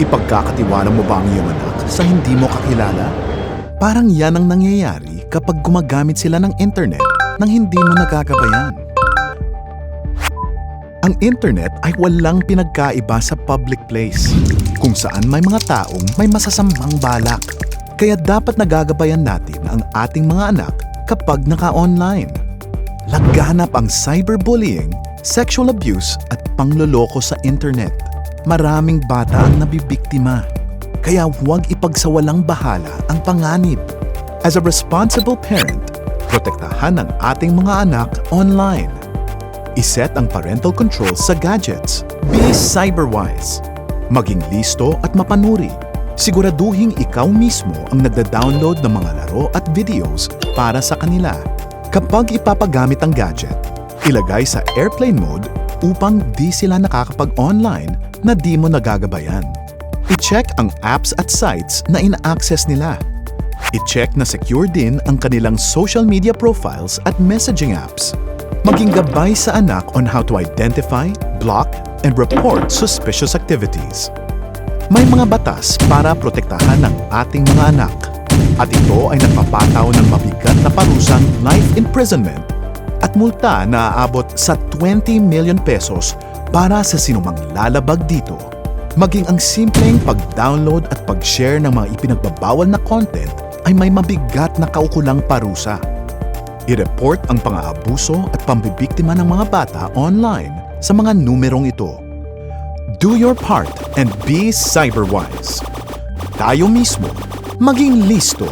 Ipagkakatiwala mo ba ang iyong anak sa hindi mo kakilala? Parang yan ang nangyayari kapag gumagamit sila ng internet nang hindi mo nagagabayan. Ang internet ay walang pinagkaiba sa public place, kung saan may mga taong may masasamang balak. Kaya dapat nagagabayan natin ang ating mga anak kapag naka-online. Laganap ang cyberbullying, sexual abuse at pangloloko sa internet. Maraming bata ang nabibiktima. Kaya huwag ipagsawalang bahala ang panganib. As a responsible parent, protektahan ang ating mga anak online. Iset ang parental control sa gadgets. Be cyberwise. Maging listo at mapanuri. Siguraduhing ikaw mismo ang nagda-download ng mga laro at videos para sa kanila. Kapag ipapagamit ang gadget, ilagay sa airplane mode upang di sila nakakapag-online na di mo nagagabayan. I-check ang apps at sites na ina-access nila. I-check na secure din ang kanilang social media profiles at messaging apps. Maging gabay sa anak on how to identify, block, and report suspicious activities. May mga batas para protektahan ang ating mga anak. At ito ay nagpapataw ng mabigat na parusang life imprisonment at multa na aabot sa 20 million pesos para sa sinumang lalabag dito. Maging ang simpleng pag-download at pag-share ng mga ipinagbabawal na content ay may mabigat na kaukulang parusa. I-report ang pang-aabuso at pambibiktima ng mga bata online sa mga numerong ito. Do your part and be cyberwise. Tayo mismo, maging listo